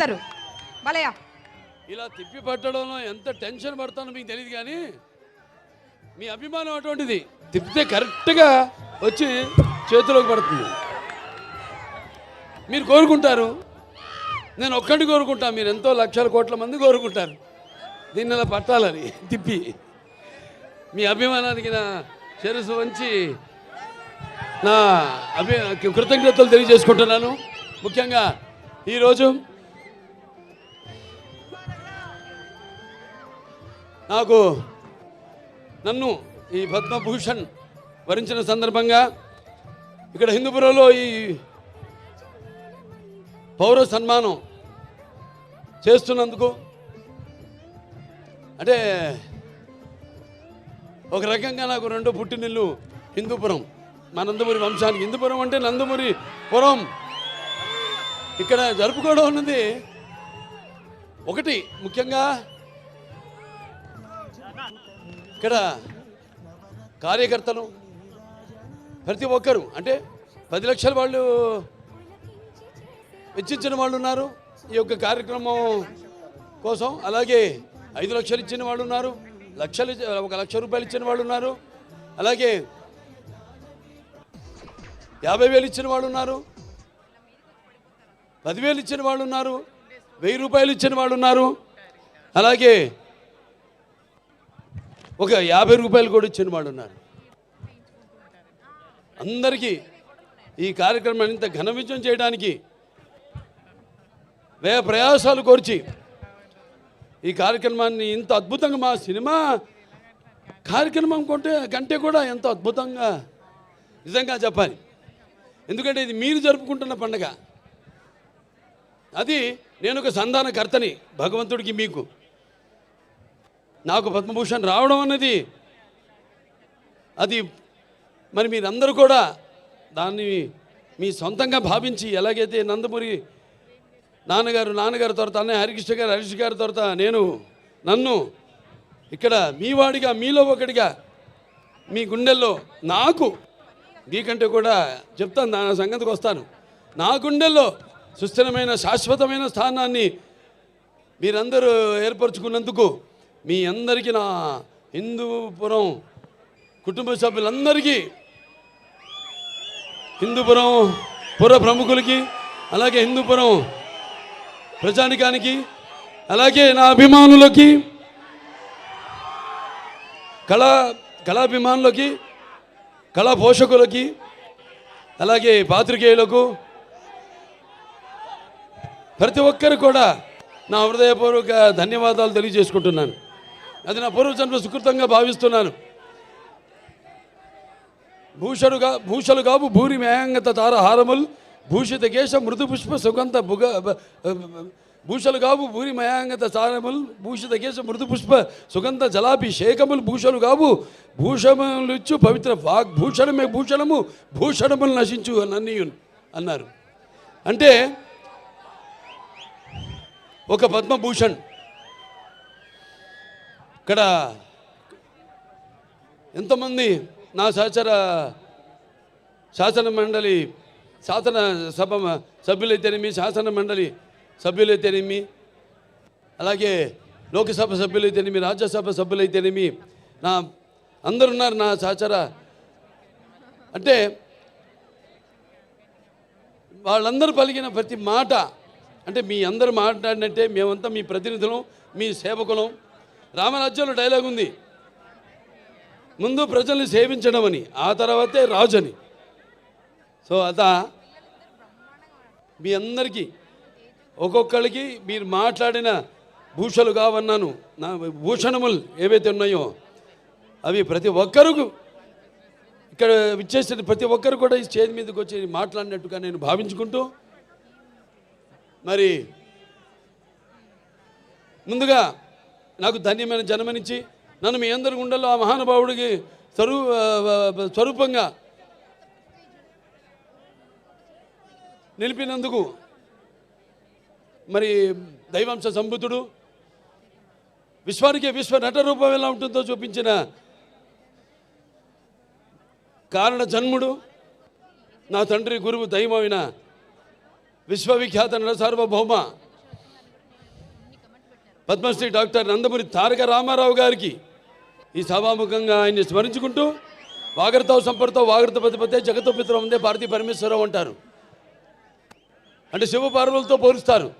పడతారు బాలయ్య. ఇలా తిప్పి పట్టడంలో ఎంత టెన్షన్ పడతానో మీకు తెలియదు కానీ మీ అభిమానం అటువంటిది. తిప్పితే కరెక్ట్గా వచ్చి చేతిలోకి పడుతుంది. మీరు కోరుకుంటారు. నేను ఒక్కటి కోరుకుంటా మీరు ఎంతో లక్షల కోట్ల మంది కోరుకుంటారు. దీన్ని అలా పట్టాలని తిప్పి మీ అభిమానానికి నా శిరస్సు వంచి నా అభి కృతజ్ఞతలు తెలియజేసుకుంటున్నాను. ముఖ్యంగా ఈరోజు నాకు నన్ను ఈ పద్మభూషణ్ వరించిన సందర్భంగా ఇక్కడ హిందూపురంలో ఈ పౌర సన్మానం చేస్తున్నందుకు అంటే ఒక రకంగా నాకు రెండు పుట్టినిల్లు హిందూపురం మా నందమూరి వంశానికి. హిందూపురం అంటే నందమూరి పురం. ఇక్కడ జరుపుకోవడం ఉన్నది ఒకటి ముఖ్యంగా ఇక్కడ కార్యకర్తలు ప్రతి ఒక్కరు అంటే పది లక్షల వాళ్ళు వెచ్చించిన వాళ్ళు ఉన్నారు ఈ యొక్క కార్యక్రమం కోసం. అలాగే ఐదు లక్షలు ఇచ్చిన వాళ్ళు ఉన్నారు లక్షలు ఒక లక్ష రూపాయలు ఇచ్చిన వాళ్ళు ఉన్నారు. అలాగే యాభై వేలు ఇచ్చిన వాళ్ళు ఉన్నారు పదివేలు ఇచ్చిన వాళ్ళు ఉన్నారు వెయ్యి రూపాయలు ఇచ్చిన వాళ్ళు ఉన్నారు. అలాగే ఒక యాభై రూపాయలు కూడా ఇచ్చిన వాడు ఉన్నారు అందరికీ ఈ కార్యక్రమాన్ని ఇంత ఘన విజయం చేయడానికి వ్యయ ప్రయాసాలు కోర్చి ఈ కార్యక్రమాన్ని ఇంత అద్భుతంగా మా సినిమా కార్యక్రమం కొంటే కంటే కూడా ఎంతో అద్భుతంగా నిజంగా చెప్పాలి. ఎందుకంటే ఇది మీరు జరుపుకుంటున్న పండగ. అది నేను ఒక సంధానకర్తని భగవంతుడికి మీకు నాకు పద్మభూషణ్ రావడం అన్నది అది మరి మీరందరూ కూడా దాన్ని మీ సొంతంగా భావించి ఎలాగైతే నందమూరి నాన్నగారు నాన్నగారి తర్వాత అన్నయ్య హరికృష్ణ గారు హరీష్ గారి తర్వాత నేను నన్ను ఇక్కడ మీ వాడిగా మీలో ఒకటిగా మీ గుండెల్లో నాకు మీకంటే కూడా చెప్తాను నా సంగతికి వస్తాను. నా గుండెల్లో సుస్థిరమైన శాశ్వతమైన స్థానాన్ని మీరందరూ ఏర్పరచుకున్నందుకు మీ అందరికీ నా హిందూపురం కుటుంబ సభ్యులందరికీ హిందూపురం పుర ప్రముఖులకి అలాగే హిందూపురం ప్రజానికానికి అలాగే నా అభిమానులకి కళా కళాభిమానులకి కళా పోషకులకి అలాగే పాత్రికేయులకు ప్రతి ఒక్కరు కూడా నా హృదయపూర్వక ధన్యవాదాలు తెలియజేసుకుంటున్నాను. అది నా పూర్వజన్మ సుకృతంగా భావిస్తున్నాను. భూషడుగా భూషలు కావు భూరి మేయంగత తార హారముల్ భూషిత కేశ మృదు పుష్ప సుగంధ భుగ భూషలు కావు భూరి మయాంగత సారముల్ భూషిత కేశ మృదు పుష్ప సుగంధ జలాభిషేకములు భూషలు కావు భూషములిచ్చు పవిత్ర వాగ్ భూషణమే భూషణము భూషణములు నశించు నన్నీయున్ అన్నారు. అంటే ఒక పద్మభూషణ్ ఇక్కడ ఎంతమంది నా సహచర శాసన మండలి శాసన సభ సభ్యులైతేనేమి శాసన మండలి సభ్యులైతేనేమి అలాగే లోకసభ సభ్యులైతేనేమి రాజ్యసభ సభ్యులైతేనేమి నా అందరున్నారు నా సహచర. అంటే వాళ్ళందరూ పలికిన ప్రతి మాట అంటే మీ అందరూ మాట్లాడినట్టే మేమంతా మీ ప్రతినిధులం మీ సేవకులం. రామరాజ్యంలో డైలాగ్ ఉంది. ముందు ప్రజల్ని సేవించడం అని ఆ తర్వాతే రాజు అని సో అత మీ అందరికీ ఒక్కొక్కరికి మీరు మాట్లాడిన భూషలు కావన్నాను నా భూషణములు ఏవైతే ఉన్నాయో అవి ప్రతి ఒక్కరు ఇక్కడ విచ్చేసిన ప్రతి ఒక్కరు కూడా ఈ స్టేజ్ మీదకి వచ్చి మాట్లాడినట్టుగా నేను భావించుకుంటూ మరి ముందుగా నాకు ధన్యమైన జన్మనిచ్చి నన్ను మీ అందరి గుండెల్లో ఆ మహానుభావుడికి స్వరూ స్వరూపంగా నిలిపినందుకు మరి దైవాంశ సంబుతుడు విశ్వానికి విశ్వ నట రూపం ఎలా ఉంటుందో చూపించిన కారణ జన్ముడు నా తండ్రి గురువు దైవమైన విశ్వవిఖ్యాత నట సార్వభౌమ పద్మశ్రీ డాక్టర్ నందమూరి తారక రామారావు గారికి ఈ సభాముఖంగా ఆయన్ని స్మరించుకుంటూ వాగరతావు సంపర్తో వాగరత పతిపతే జగతో పిత్రం ఉందే భారతీ పరమేశ్వరరావు అంటారు. అంటే శివపార్వలతో పోలుస్తారు.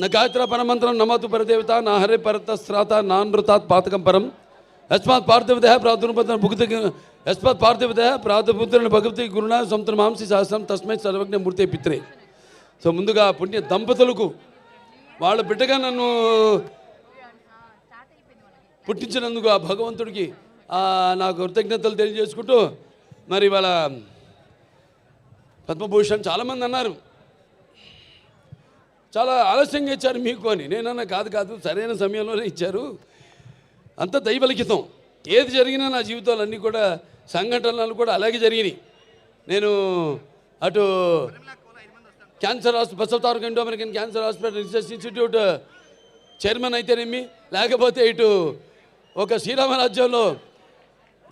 నా గాయత్ర పరమంత్రం నమతు పరదేవత నా హరే పరత శ్రాత నానృతాత్ పాతకం పరం. యస్మాత్ పార్థివదేహ ప్రాతుర్పద భుక్తి యస్మాత్ పార్థివదేహ ప్రాతుపుత్రుని భగవతి గురుణ సముద్ర మాంసి సహస్రం తస్మై సర్వజ్ఞ మూర్తి పిత్రే. సో ముందుగా పుణ్య దంపతులకు వాళ్ళ బిడ్డగా నన్ను పుట్టించినందుకు ఆ భగవంతుడికి నాకు కృతజ్ఞతలు తెలియజేసుకుంటూ మరి వాళ్ళ పద్మభూషణ్ చాలామంది అన్నారు. చాలా ఆలస్యంగా ఇచ్చారు మీకు అని. నేనన్నా కాదు కాదు సరైన సమయంలోనే ఇచ్చారు. అంత దైవలిఖితం. ఏది జరిగినా నా జీవితంలో అన్నీ కూడా సంఘటనలు కూడా అలాగే జరిగినాయి. నేను అటు cancer hospital Basavataraka Indo American cancer hospital research institute uh, chairman అయితేనేమి? లేకపోతే ఇటు ఒక శ్రీరామ రాజ్యంలో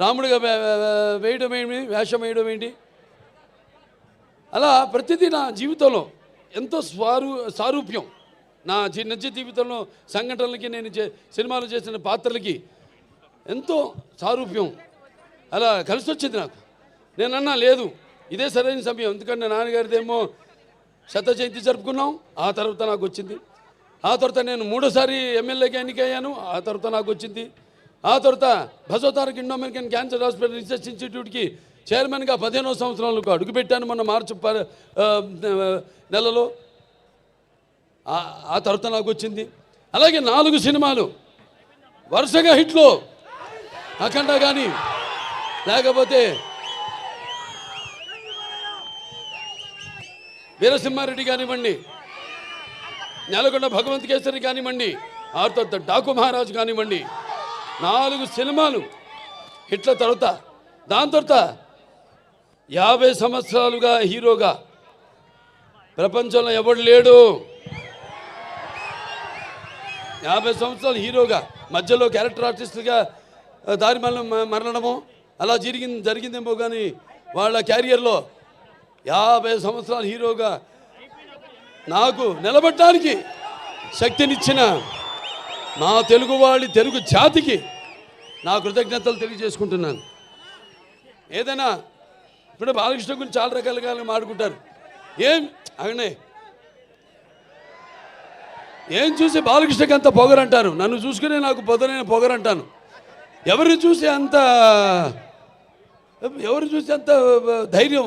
రాముడిగా వేయడం ఏంటి? వేషం వేయడం ఏంటి? అలా ప్రతిదీ నా జీవితంలో ఎంతో స్వారు సారూప్యం. నా జీ- నిజ జీవితంలో సంఘటనలకి నేను చే సినిమాలు చేసిన పాత్రలకి ఎంతో సారూప్యం. అలా కలిసి వచ్చింది నాకు. నేను అన్నా లేదు ఇదే సరైన సమయం. ఎందుకంటే నాన్నగారిదేమో శత జయంతి జరుపుకున్నాం. ఆ తర్వాత నాకు వచ్చింది. ఆ తర్వాత నేను మూడోసారి ఎమ్మెల్యేగా ఎన్నికయ్యాను. ఆ తర్వాత నాకు వచ్చింది. ఆ తర్వాత Basavatarak Indo American cancer hospital research ఇన్స్టిట్యూట్కి చైర్మన్గా పదిహేనో సంవత్సరాలకు అడుగుపెట్టాను మొన్న మార్చి ప- నెలలో. ఆ- ఆ తర్వాత నాకు వచ్చింది. అలాగే నాలుగు సినిమాలు. వరుసగా హిట్లు. అఖండ కానీ లేకపోతే వీరసింహారెడ్డి కానివ్వండి నెలకొండ భగవంత్ కేసరి కానివ్వండి ఆ తర్వాత డాకు మహారాజు కానివ్వండి నాలుగు సినిమాలు హిట్ల తర్వాత దాని తర్వాత యాభై సంవత్సరాలుగా హీరోగా ప్రపంచంలో ఎవడు లేడు? యాభై సంవత్సరాలు హీరోగా మధ్యలో క్యారెక్టర్ ఆర్టిస్ట్గా దారి మళ్ళీ మరణము అలా జరిగింది జరిగిందేమో కానీ వాళ్ళ క్యారియర్లో యాభై సంవత్సరాలు హీరోగా నాకు నిలబడటానికి శక్తినిచ్చిన నా తెలుగువాడి తెలుగు జాతికి నా కృతజ్ఞతలు తెలియజేసుకుంటున్నాను. ఏదైనా ఇప్పుడు బాలకృష్ణ గురించి చాలా రకాలుగా మాట్లాడుకుంటారు. ఏం అవునే ఏం చూసి బాలకృష్ణకి అంత పొగరంటారు? నన్ను చూసుకునే నాకు పొదనైన పొగరంటాను. ఎవరిని చూసి అంత ఎవరిని చూసి అంత ధైర్యం?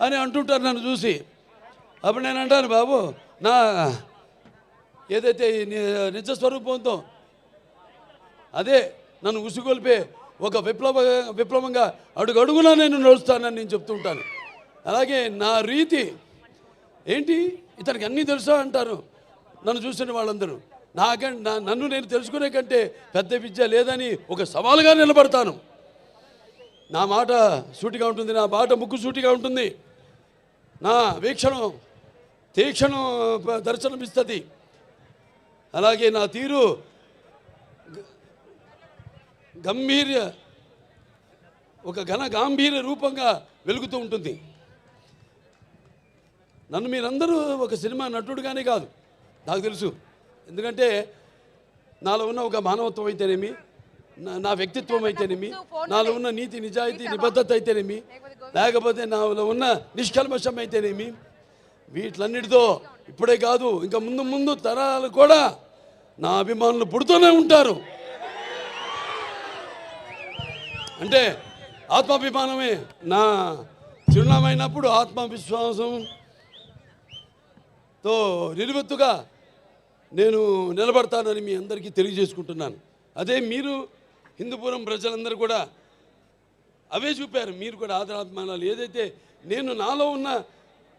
అని అంటుంటారు నన్ను చూసి. అప్పుడు నేను అంటాను బాబు నా ఏదైతే నిజ స్వరూపంతో అదే నన్ను ఉసిగొల్పే ఒక విప్లవ విప్లవంగా అడుగడుగునా నేను నడుస్తానని నేను చెప్తూ ఉంటాను. అలాగే నా రీతి ఏంటి? ఇతనికి అన్నీ తెలుసా? అంటారు నన్ను చూసిన వాళ్ళందరూ. నాకంటే నా నన్ను నేను తెలుసుకునే కంటే పెద్ద విద్య లేదని ఒక సవాలుగా నిలబడతాను. నా మాట సూటిగా ఉంటుంది నా మాట ముక్కు సూటిగా ఉంటుంది. నా వీక్షణం తీక్షణం దర్శనమిస్తుంది. అలాగే నా తీరు గంభీర్య ఒక ఘన గాంభీర్య రూపంగా వెలుగుతూ ఉంటుంది. నన్ను మీరందరూ ఒక సినిమా నటుడుగానే కాదు నాకు తెలుసు. ఎందుకంటే నాలో ఉన్న ఒక మానవత్వం అయితేనేమి నా- వ్యక్తిత్వం అయితేనేమి నాలో ఉన్న నీతి నిజాయితీ నిబద్ధత అయితేనేమి లేకపోతే నాలో ఉన్న నిష్కల్మషం అయితేనేమి వీటిలన్నిటితో ఇప్పుడే కాదు ఇంకా ముందు ముందు తరాలు కూడా నా అభిమానులు పుడుతూనే ఉంటారు. అంటే ఆత్మాభిమానమే నా చిరునామా అయినప్పుడు ఆత్మవిశ్వాసంతో నిలువెత్తుగా నేను నిలబడతానని మీ అందరికీ తెలియజేసుకుంటున్నాను. అదే మీరు హిందూపురం ప్రజలందరూ కూడా అవే చూపారు. మీరు కూడా ఆదరాభిమానాలు. ఏదైతే నేను నాలో ఉన్న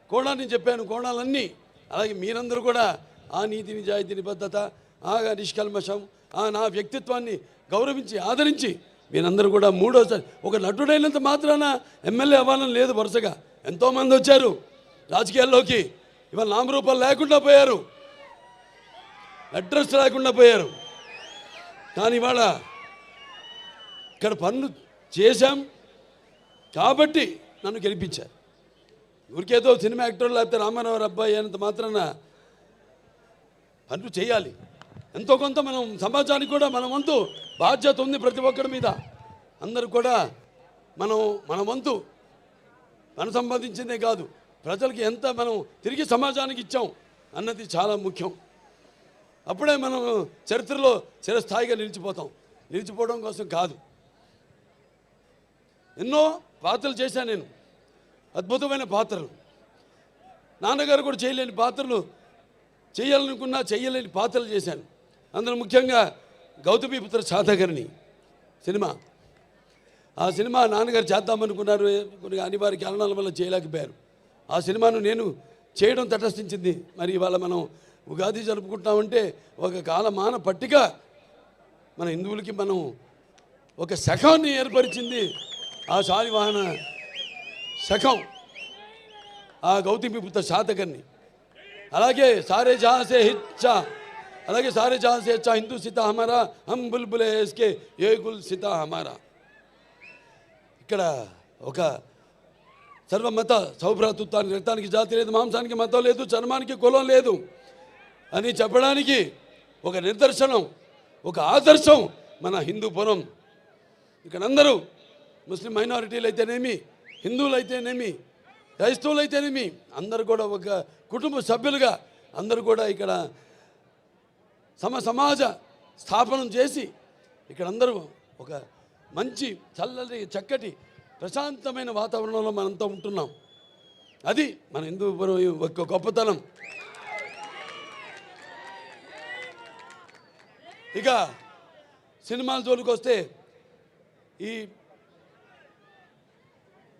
కోణాన్ని చెప్పాను కోణాలన్నీ అలాగే మీరందరూ కూడా ఆ నీతి నిజాయితీ నిబద్ధత ఆ నిష్కల్మషం ఆ నా వ్యక్తిత్వాన్ని గౌరవించి ఆదరించి మీరందరూ కూడా మూడోసారి ఒక నటుడైనంత మాత్రాన ఎమ్మెల్యే అవ్వాలని లేదు వరుసగా. ఎంతోమంది వచ్చారు రాజకీయాల్లోకి. ఇవాళ నామరూపాలు లేకుండా పోయారు. అడ్రస్ లేకుండా పోయారు. కానీ ఇవాళ ఇక్కడ పనులు చేశాం కాబట్టి నన్ను గెలిపించారు. ఊరికేదో సినిమా యాక్టర్ లేకపోతే రామారావు అబ్బాయి అయినంత మాత్రాన పనులు చేయాలి. ఎంతో కొంత మనం సమాజానికి కూడా మన వంతు బాధ్యత ఉంది ప్రతి ఒక్కరి మీద. అందరూ కూడా మనం మన వంతు మనం సంపాదించిందే కాదు. ప్రజలకి ఎంత మనం తిరిగి సమాజానికి ఇచ్చాం అన్నది చాలా ముఖ్యం. అప్పుడే మనం చరిత్రలో చిరస్థాయిగా నిలిచిపోతాం. నిలిచిపోవడం కోసం కాదు. ఎన్నో పాత్రలు చేశాను నేను. అద్భుతమైన పాత్రలు. నాన్నగారు కూడా చేయలేని పాత్రలు చేయాలనుకున్నా చేయలేని పాత్రలు చేశాను. అందులో ముఖ్యంగా గౌతమీపుత్ర శాతకర్ణి సినిమా. ఆ సినిమా నాన్నగారు చేద్దామనుకున్నారు కొన్ని అనివార్య కారణాల వల్ల చేయలేకపోయారు. ఆ సినిమాను నేను చేయడం తటస్థించింది. మరి ఇవాళ మనం ఉగాది జరుపుకుంటామంటే ఒక కాలమాన పట్టిక మన హిందువులకి మనం ఒక శకాన్ని ఏర్పరిచింది ఆ శాలివాహన శకం ఆ గౌతమిపుత్ర శాతకర్ణి అలాగే సారే జహాసే హిచ్చా అలాగే సారే జహాసే హెచ్చా హిందూ సీత హమారా హమ్ బుల్బులే ఎస్కే ఏ గుల్ సీత హమారా. ఇక్కడ ఒక సర్వమత సౌభ్రాతృత్వానికి రక్తానికి జాతి లేదు మాంసానికి మతం లేదు చర్మానికి కులం లేదు అని చెప్పడానికి ఒక నిదర్శనం ఒక ఆదర్శం మన హిందూపురం ఇక్కడ అందరూ ముస్లిం మైనారిటీలు అయితేనేమి హిందువులు అయితేనేమి క్రైస్తవులు అయితేనేమి అందరూ కూడా ఒక కుటుంబ సభ్యులుగా అందరూ కూడా ఇక్కడ సమ సమాజ స్థాపనం చేసి ఇక్కడ అందరూ ఒక మంచి చల్లటి చక్కటి ప్రశాంతమైన వాతావరణంలో మనంతా ఉంటున్నాం. అది మన హిందూపురం యొక్క గొప్పతనం. ఇక సినిమాల జోలికి వస్తే ఈ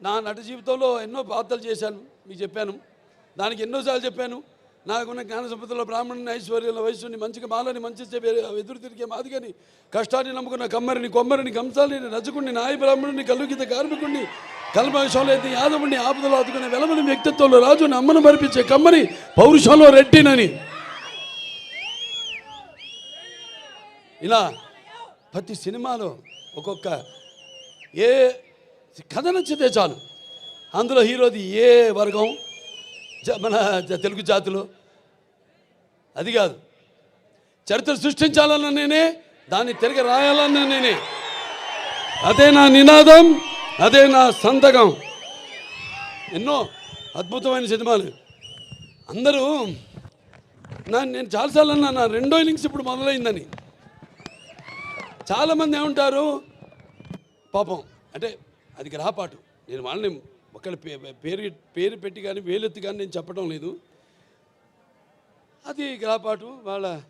నా నట జీవితంలో ఎన్నో పాత్రలు చేశాను మీకు చెప్పాను. దానికి ఎన్నోసార్లు చెప్పాను. నాకున్న జ్ఞాన సంపదలో బ్రాహ్మణుని ఐశ్వర్యుల వయస్సుని మంచిగా మాలని మంచి చెప్పే ఎదురు తిరిగే మాదిగని కష్టాన్ని నమ్ముకున్న కమ్మరిని కొమ్మరిని కంసాలిని రజకుణ్ణి నాయ బ్రాహ్మణుని కలుగిత కార్మికుణ్ణి కల్మషంలో అయితే యాదవుణ్ణి ఆపదలో ఆదుకునే వెలమని వ్యక్తిత్వంలో రాజుని అమ్మను మరిపించే కమ్మని పౌరుషంలో రెడ్డినని. ఇలా ప్రతి సినిమాలో ఒక్కొక్క ఏ కథ నచ్చితే చాలు. అందులో హీరోది ఏ వర్గం? జ- మన తెలుగు జాతిలో? అది కాదు. చరిత్ర సృష్టించాలన్న నేనే దాన్ని తిరిగి రాయాలన్న నేనే. అదే నా నినాదం అదే నా సంతకం. ఎన్నో అద్భుతమైన సినిమాలు. అందరూ నా నేను చాలాసార్లు అన్నా నా రెండో ఇన్నింగ్స్ ఇప్పుడు మొదలైందని. చాలామంది ఏమంటారు? పాపం. అంటే అది గ్రహపాటు. నేను వాళ్ళని ఒకళ్ళ పే- పేరు పేరు పెట్టి కానీ వేలెత్తి కానీ నేను చెప్పడం లేదు. అది గ్రహపాటు. వాళ్ళ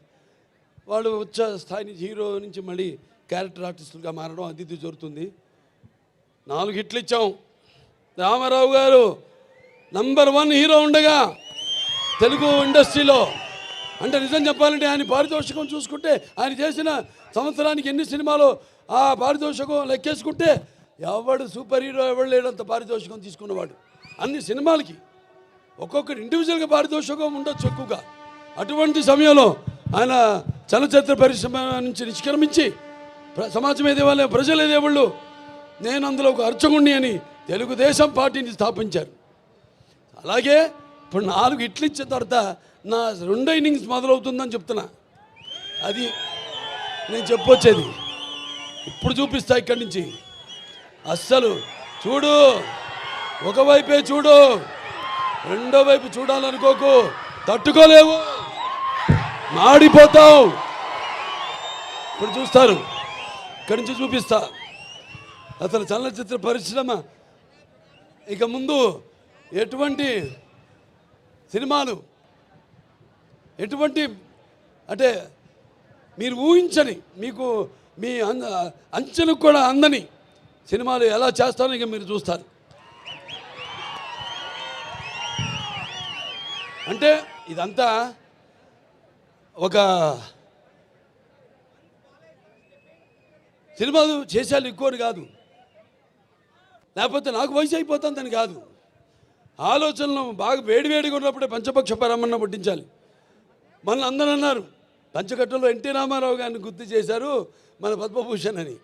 వాళ్ళు వచ్చే స్థాయి నుంచి హీరో నుంచి మళ్ళీ క్యారెక్టర్ ఆర్టిస్టులుగా మారడం అది ఇది జరుగుతుంది. నాలుగు హిట్లు ఇచ్చాం. రామారావు గారు నంబర్ వన్ హీరో ఉండగా తెలుగు ఇండస్ట్రీలో అంటే నిజం చెప్పాలంటే ఆయన పారితోషికం చూసుకుంటే ఆయన చేసిన సంవత్సరానికి ఎన్ని సినిమాలు ఆ పారితోషికం లెక్కేసుకుంటే ఎవడు సూపర్ హీరో ఎవడు లేడంత పారితోషికం తీసుకున్నవాడు. అన్ని సినిమాలకి ఒక్కొక్కటి ఇండివిజువల్గా పారితోషికం ఉండొచ్చు ఎక్కువగా. అటువంటి సమయంలో ఆయన చలచిత్ర పరిశ్రమ నుంచి నిష్క్రమించి ప్ర- సమాజం ఏదేవాళ్ళు ప్రజలు ఏదేవాళ్ళు నేను అందులో ఒక అర్చకుణ్ణి అని తెలుగుదేశం పార్టీని స్థాపించారు. అలాగే ఇప్పుడు నాలుగు ఇట్లు ఇచ్చిన తర్వాత నా రెండో ఇన్నింగ్స్ మొదలవుతుందని చెప్తున్నా. అది నేను చెప్పొచ్చేది. ఇప్పుడు చూపిస్తా ఇక్కడి నుంచి. అస్సలు చూడు. ఒకవైపే చూడు. రెండో వైపు చూడాలనుకోకు. తట్టుకోలేవు. మాడిపోతావు ఇప్పుడు చూస్తారు. ఇక్కడి నుంచి చూపిస్తా. అసలు చలనచిత్ర పరిశ్రమ. ఇక ముందు ఎటువంటి సినిమాలు ఎటువంటి అంటే మీరు ఊహించని మీకు మీ అన్ అంచెలకు కూడా అందని సినిమాలు ఎలా చేస్తారో ఇక మీరు చూస్తారు. అంటే ఇదంతా ఒక సినిమాలు చేసేయాలి ఎక్కువని కాదు. లేకపోతే నాకు వయసు అయిపోతుందని కాదు. ఆలోచనలు బాగా వేడివేడిగా ఉన్నప్పుడే పంచపక్ష పరమన్న పుట్టించాలి. మన అందరూ అన్నారు. పంచకట్టులో ఎన్టీ రామారావు గారిని గుర్తు చేశారు మన పద్మభూషణ్ అని.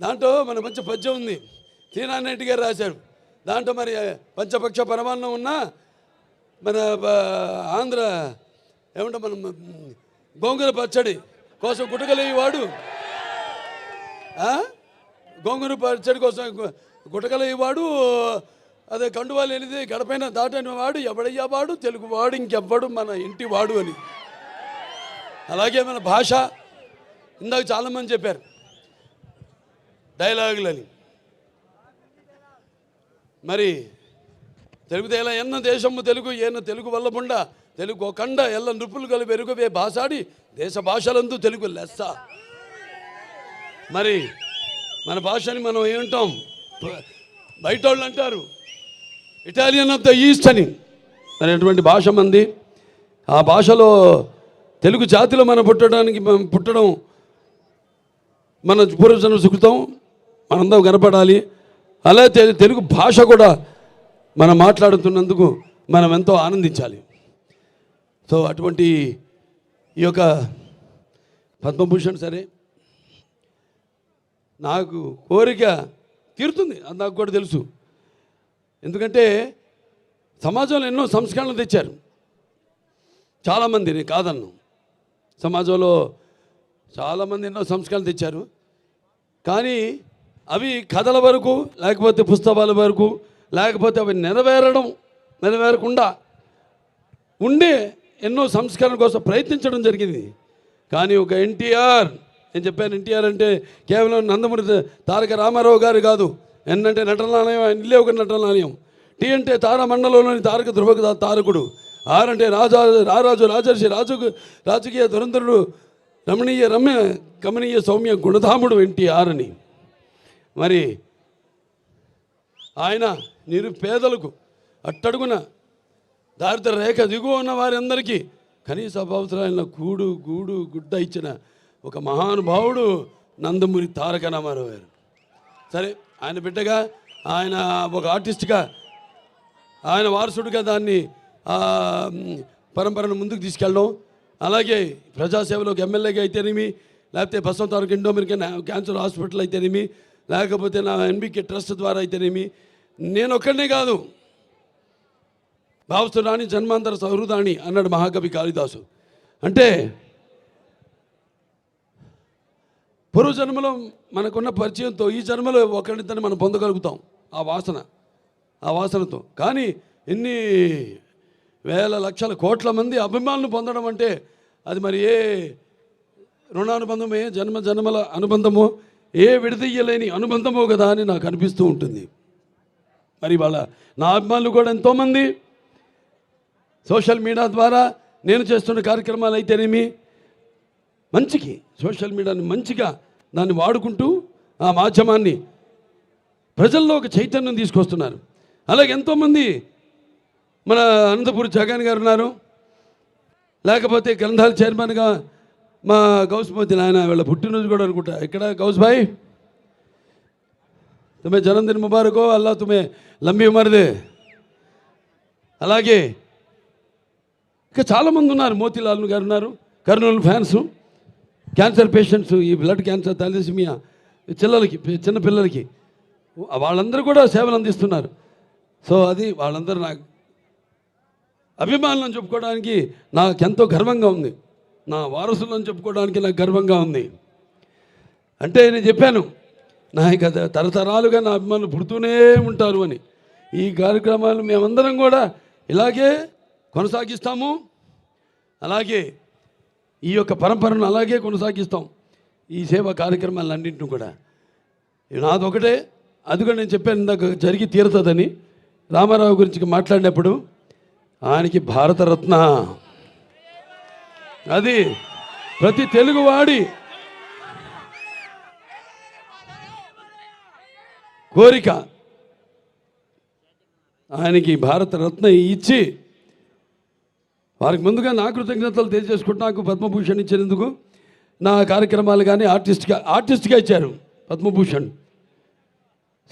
దాంట్లో మన మంచి పద్యం ఉంది. తీనారెడ్డి గారు రాశారు. దాంట్లో మరి పంచపక్ష పరమాన్నం ఉన్నా మన ఆంధ్ర ఏమంటే మనం గోంగూర పచ్చడి కోసం గుటకలేవాడు గోంగూర పచ్చడి కోసం గుటకలేవాడు అదే కండువాలు వెళ్ళింది గడపైన దాటని వాడు ఎవడయ్యా వాడు? తెలుగు వాడు ఇంకెవ్వడు మన ఇంటి వాడు అని. అలాగే మన భాష. ఇందాక చాలామంది చెప్పారు డైలాగులని. మరి తెలుగు ఎన్న దేశము తెలుగు ఏన తెలుగు వల్లముండ తెలుగు కండ ఎల్ల నృపులు కలిపి ఎరుగవే భాషాడి దేశ భాషలందు తెలుగు లెస్స. మరి మన భాషని మనం ఏమంటాం? బయట వాళ్ళు అంటారు ఇటాలియన్ ఆఫ్ ద ఈస్ట్ అని. మరి అటువంటి భాష మంది. ఆ భాషలో తెలుగు జాతిలో మనం పుట్టడానికి మనం పుట్టడం మన పూర్వజన్మ సుకృతం. మనందరం కనపడాలి అలా తెలుగు భాష కూడా మనం మాట్లాడుతున్నందుకు మనం ఎంతో ఆనందించాలి. సో అటువంటి ఈ యొక్క పద్మభూషణ్ సరే నాకు కోరిక తీరుతుంది. అది నాకు కూడా తెలుసు. ఎందుకంటే సమాజంలో ఎన్నో సంస్కరణలు తెచ్చారు. చాలామంది నేను కాదన్ను. సమాజంలో చాలామంది ఎన్నో సంస్కరణలు తెచ్చారు. కానీ అవి కథల వరకు లేకపోతే పుస్తకాల వరకు లేకపోతే అవి నెరవేరడం నెరవేరకుండా ఉండే ఎన్నో సంస్కరణ కోసం ప్రయత్నించడం జరిగింది. కానీ ఒక ఎన్టీఆర్ నేను చెప్పాను ఎన్టీఆర్ అంటే కేవలం నందమూరి తారక రామారావు గారు కాదు. ఎన్నంటే నటనాలయం ఆయన ఇల్లే ఒక నటనాలయం. టీ అంటే తారమండలంలోని తారక ధ్రువ తారకుడు. ఆర్ అంటే రాజా రారాజు రాజర్షి రాజు రాజకీయ దురంధరుడు రమణీయ రమ్య గమనీయ సౌమ్య గుణధాముడు ఎన్టీఆర్ అని. మరి ఆయన నిరుపేదలకు అట్టడుగున దారిద్ర రేఖ దిగువ ఉన్న వారందరికీ కనీస అవసరాలైన కూడు గూడు గుడ్డ ఇచ్చిన ఒక మహానుభావుడు నందమూరి తారక రామారావు గారు. సరే ఆయన బిడ్డగా ఆయన ఒక ఆర్టిస్ట్గా ఆయన వారసుడిగా దాన్ని పరంపరను ముందుకు తీసుకెళ్ళడం అలాగే ప్రజాసేవలోకి ఎమ్మెల్యేగా అయితేనేమి లేకపోతే బసవ తారక ఇండో క్యాన్సర్ హాస్పిటల్ అయితేనేమి లేకపోతే నా ఎన్బికే ట్రస్ట్ ద్వారా అయితేనేమి? నేను ఒక్కడినే కాదు. భావస్తురాణి జన్మాంతర సహృదాణి అన్నాడు మహాకవి కాళిదాసు. అంటే పూర్వజన్మలో మనకున్న పరిచయంతో ఈ జన్మలో ఒకరిద్దరిని మనం పొందగలుగుతాం ఆ వాసన ఆ వాసనతో. కానీ ఎన్ని వేల లక్షల కోట్ల మంది అభిమానులు పొందడం అంటే అది మరి ఏ రుణానుబంధమే జన్మ జన్మల అనుబంధమో? ఏ విడదీయలేని అనుబంధమో కదా అని నాకు అనిపిస్తూ ఉంటుంది. మరి వాళ్ళ నా అభిమానులు కూడా ఎంతోమంది. సోషల్ మీడియా ద్వారా నేను చేస్తున్న కార్యక్రమాలు అయితేనేమి మంచికి సోషల్ మీడియాని మంచిగా దాన్ని వాడుకుంటూ ఆ మాధ్యమాన్ని ప్రజల్లో ఒక చైతన్యం తీసుకొస్తున్నారు. అలాగే ఎంతోమంది మన అనంతపురి జగన్ గారు ఉన్నారు. లేకపోతే గ్రంథాల చైర్మన్గా మా గౌస్మతి నాయన వీళ్ళ పుట్టినరోజు కూడా అనుకుంటా. ఇక్కడ గౌస్ భాయ్ తుమ్మే జన్మదిన ముబారకో అల్లా తుమే లంబి ఉమర్దే. అలాగే ఇంకా చాలామంది ఉన్నారు మోతీలాల్ గారు ఉన్నారు కర్నూలు ఫ్యాన్స్ క్యాన్సర్ పేషెంట్స్ ఈ బ్లడ్ క్యాన్సర్ థాలసీమియా చిల్లలకి చిన్న పిల్లలకి. వాళ్ళందరూ కూడా సేవలు అందిస్తున్నారు. సో అది వాళ్ళందరూ నాకు అభిమానులను చెప్పుకోవడానికి నాకు ఎంతో గర్వంగా ఉంది. నా వారసులను చెప్పుకోవడానికి నాకు గర్వంగా ఉంది. అంటే నేను చెప్పాను నా ఇక తరతరాలుగా నా అభిమానులు పుడుతూనే ఉంటారు అని. ఈ కార్యక్రమాలు మేమందరం కూడా ఇలాగే కొనసాగిస్తాము. అలాగే ఈ యొక్క పరంపరను అలాగే కొనసాగిస్తాం. ఈ సేవా కార్యక్రమాలన్నింటిని కూడా. ఇది నాదొకటే అది కూడా నేను చెప్పాను ఇందాక జరిగి తీరుతుందని. రామారావు గురించి మాట్లాడినప్పుడు ఆయనకి భారతరత్న. అది ప్రతి తెలుగువాడి కోరిక. ఆయనకి భారతరత్న ఇచ్చి వారికి ముందుగా నా కృతజ్ఞతలు తెలియజేసుకుంటూ నాకు పద్మభూషణ్ ఇచ్చినందుకు నా కార్యక్రమాలు కానీ ఆర్టిస్ట్గా ఆర్టిస్ట్గా ఇచ్చారు పద్మభూషణ్.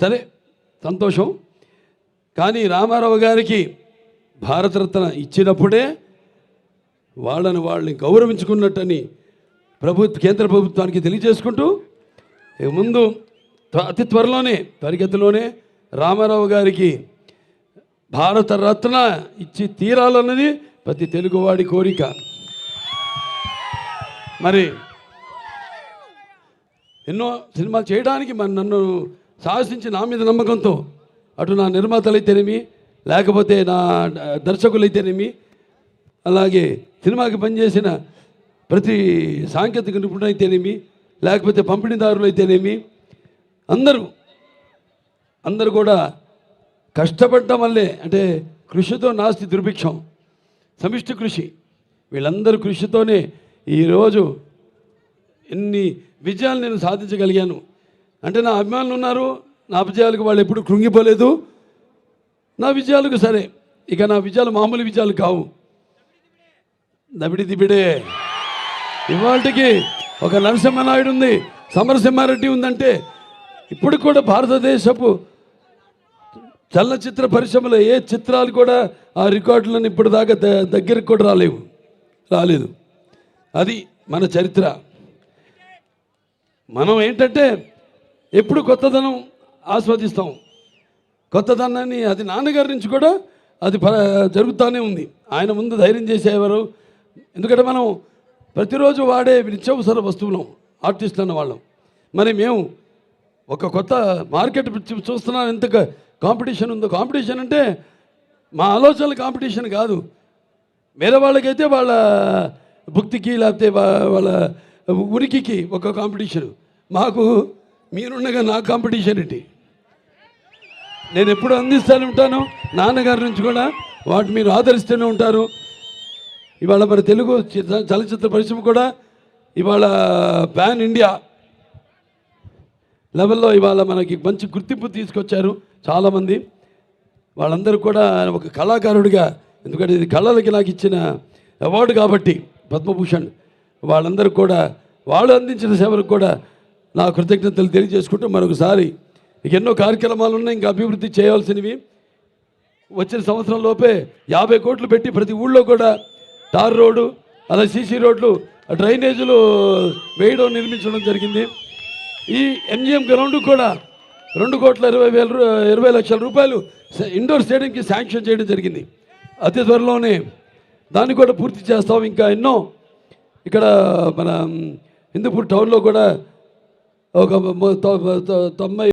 సరే సంతోషం. కానీ రామారావు గారికి భారతరత్న ఇచ్చినప్పుడే వాళ్ళని వాళ్ళని గౌరవించుకున్నట్టని ప్రభుత్వ కేంద్ర ప్రభుత్వానికి తెలియజేసుకుంటూ ముందు త్వ- అతి త్వరలోనే తరగతిలోనే రామారావు గారికి భారత రత్న ఇచ్చి తీరాలన్నది ప్రతి తెలుగువాడి కోరిక. మరి ఎన్నో సినిమాలు చేయడానికి మరి నన్ను సాహసించి నా మీద నమ్మకంతో అటు నా నిర్మాతలైతేనేమి లేకపోతే నా దర్శకులైతేనేమి అలాగే సినిమాకి పనిచేసిన ప్రతి సాంకేతిక నిపుణులైతేనేమి లేకపోతే పంపిణీదారులు అయితేనేమి అందరూ అందరూ కూడా కష్టపడటం వల్లే అంటే కృషితో నాస్తి దుర్భిక్షం సమిష్టి కృషి. వీళ్ళందరూ కృషితోనే ఈరోజు ఎన్ని విజయాలు నేను సాధించగలిగాను. అంటే నా అభిమానులు ఉన్నారు నా విజయాలకు వాళ్ళు ఎప్పుడు కృంగిపోలేదు. నా విజయాలకు సరే ఇక నా విజయాలు మామూలు విజయాలు కావు. దబిడి దిబిడే ఇవాళకి ఒక నరసింహనాయుడు ఉంది సమరసింహారెడ్డి ఉందంటే ఇప్పుడు కూడా భారతదేశపు చలనచిత్ర పరిశ్రమలో ఏ చిత్రాలు కూడా ఆ రికార్డులను ఇప్పటిదాకా ద- దగ్గరికి కూడా రాలేవు. రాలేదు. అది మన చరిత్ర. మనం ఏంటంటే ఎప్పుడు కొత్తదనం ఆస్వాదిస్తాం. కొత్తదనాన్ని అది నాన్నగారి నుంచి కూడా అది ప జరుగుతూనే ఉంది. ఆయన ముందు ధైర్యం చేసేవారు. ఎందుకంటే మనం ప్రతిరోజు వాడే నిత్యావసర వస్తువులం ఆర్టిస్ట్ అన్న వాళ్ళం. మరి మేము ఒక కొత్త మార్కెట్ చూస్తున్నాం. ఎంత కాంపిటీషన్ ఉందో. కాంపిటీషన్ అంటే మా ఆలోచనల కాంపిటీషన్ కాదు. వేరే వాళ్ళకైతే వాళ్ళ భుక్తికి లేకపోతే వాళ్ళ ఉనికికి ఒక కాంపిటీషన్ మాకు మీరుండగా నా కాంపిటీషన్ ఏంటి? నేను ఎప్పుడు అందిస్తూనే ఉంటాను. నాన్నగారి నుంచి కూడా వాటి మీరు ఆదరిస్తూనే ఉంటారు. ఇవాళ మన తెలుగు చలనచిత్ర చలచిత్ర పరిశ్రమ కూడా ఇవాళ ప్యాన్ ఇండియా లెవెల్లో ఇవాళ మనకి మంచి గుర్తింపు తీసుకొచ్చారు చాలామంది. వాళ్ళందరూ కూడా ఒక కళాకారుడిగా ఎందుకంటే ఇది కళలకి నాకు ఇచ్చిన అవార్డు కాబట్టి పద్మభూషణ్. వాళ్ళందరూ కూడా వాళ్ళు అందించిన సేవలకు కూడా నా కృతజ్ఞతలు తెలియజేసుకుంటూ మరొకసారి ఎన్నో కార్యక్రమాలు ఉన్నాయి ఇంకా అభివృద్ధి చేయాల్సినవి. వచ్చిన సంవత్సరంలోపే యాభై కోట్లు పెట్టి ప్రతి ఊళ్ళో కూడా తార్ రోడ్డు అలా సీసీ రోడ్లు డ్రైనేజీలు వేయడం నిర్మించడం జరిగింది. ఈ ఎంజిఎం గ్రౌండ్ కూడా రెండు కోట్ల ఇరవై వేల ఇరవై లక్షల రూపాయలు ఇండోర్ స్టేడియంకి శాంక్షన్ చేయడం జరిగింది. అతి త్వరలోనే దాన్ని కూడా పూర్తి చేస్తాం. ఇంకా ఎన్నో ఇక్కడ మన హిందూపూర్ టౌన్లో కూడా ఒక తొంభై